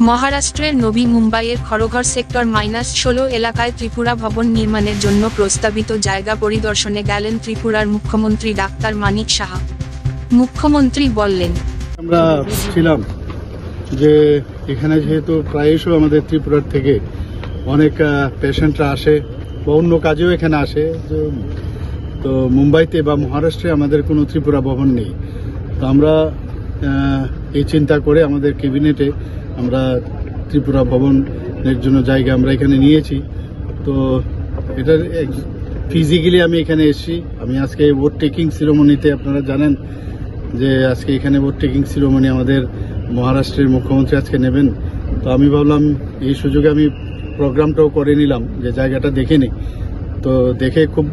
মহারাষ্ট্রের নবী মুম্বাইয়ের খড়ঘর সেক্টর মাইনাস ষোলো এলাকায় ত্রিপুরা ভবন নির্মাণের জন্য প্রস্তাবিত জায়গা পরিদর্শনে গেলেন ত্রিপুরার মুখ্যমন্ত্রী ডাক্তার মানিক সাহা। মুখ্যমন্ত্রী বললেন, আমরা ছিলাম যে এখানে যেহেতু প্রায়শই আমাদের ত্রিপুরার থেকে অনেক পেশেন্টরা আসে বা অন্য কাজেও এখানে আসে তো মুম্বাইতে বা মহারাষ্ট্রে আমাদের কোনো ত্রিপুরা ভবন নেই। তো আমরা এই চিন্তা করে আমাদের ক্যাবিনেটে আমরা ত্রিপুরা ভবনের জন্য জায়গা আমরা এখানে নিয়েছি। তো এটার ফিজিক্যালি আমি এখানে এসেছি। আমি আজকে ভোট টেকিং সিরোমনিতে আপনারা জানেন যে আজকে এখানে ভোট টেকিং সিরোমনি আমাদের মহারাষ্ট্রের মুখ্যমন্ত্রী আজকে নেবেন। তো আমি ভাবলাম এই সুযোগে আমি প্রোগ্রামটাও করে নিলাম যে জায়গাটা দেখে নিই। তো দেখে খুব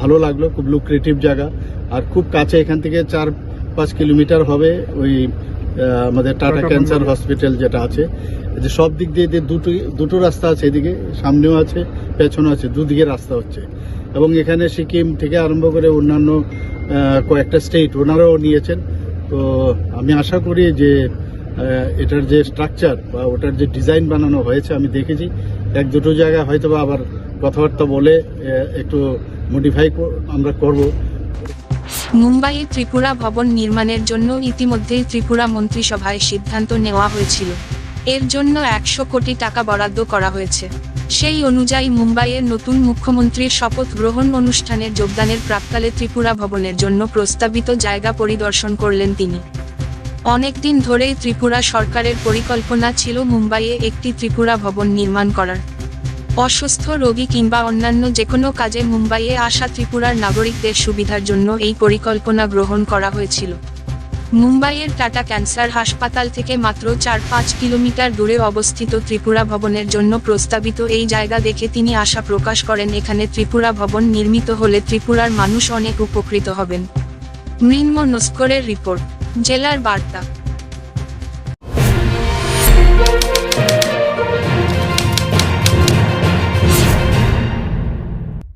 ভালো লাগল, খুব লুক্রেটিভ জায়গা। আর খুব কাছে এখান থেকে চার পাঁচ কিলোমিটার হবে ওই আমাদের টাটা ক্যান্সার হসপিটাল যেটা আছে যে সব দিক দিয়ে যে দুটো দুটো রাস্তা আছে এদিকে সামনেও আছে পেছনেও আছে দুদিকে রাস্তা হচ্ছে। এবং এখানে সিকিম থেকে আরম্ভ করে অন্যান্য কয়েকটা স্টেট ওনারাও নিয়েছেন। তো আমি আশা করি যে এটার যে স্ট্রাকচার বা ওটার যে ডিজাইন বানানো হয়েছে আমি দেখেছি। এক দুটো জায়গায় হয়তো আবার কথাবার্তা বলে একটু মডিফাই আমরা করব। মুম্বাইয়ে ত্রিপুরা ভবন নির্মাণের জন্য ইতিমধ্যেই ত্রিপুরা মন্ত্রিসভায় সিদ্ধান্ত নেওয়া হয়েছিল। এর জন্য একশো কোটি টাকা বরাদ্দ করা হয়েছে। সেই অনুযায়ী মুম্বাইয়ের নতুন মুখ্যমন্ত্রীর শপথ গ্রহণ অনুষ্ঠানে যোগদানের প্রাক্কালে ত্রিপুরা ভবনের জন্য প্রস্তাবিত জায়গা পরিদর্শন করলেন তিনি। অনেকদিন ধরেই ত্রিপুরা সরকারের পরিকল্পনা ছিল মুম্বাইয়ে একটি ত্রিপুরা ভবন নির্মাণ করার। অসুস্থ রোগী কিংবা অন্যান্য যে কোনো কাজে মুম্বাইয়ে আসা ত্রিপুরার নাগরিকদের সুবিধার জন্য এই পরিকল্পনা গ্রহণ করা হয়েছিল। মুম্বাইয়ের টাটা ক্যান্সার হাসপাতাল থেকে মাত্র চার পাঁচ কিলোমিটার দূরে অবস্থিত ত্রিপুরা ভবনের জন্য প্রস্তাবিত এই জায়গা দেখে তিনি আশা প্রকাশ করেন, এখানে ত্রিপুরা ভবন নির্মিত হলে ত্রিপুরার মানুষ অনেক উপকৃত হবেন। মৃন্ম নস্করের রিপোর্ট, জেলার বার্তা।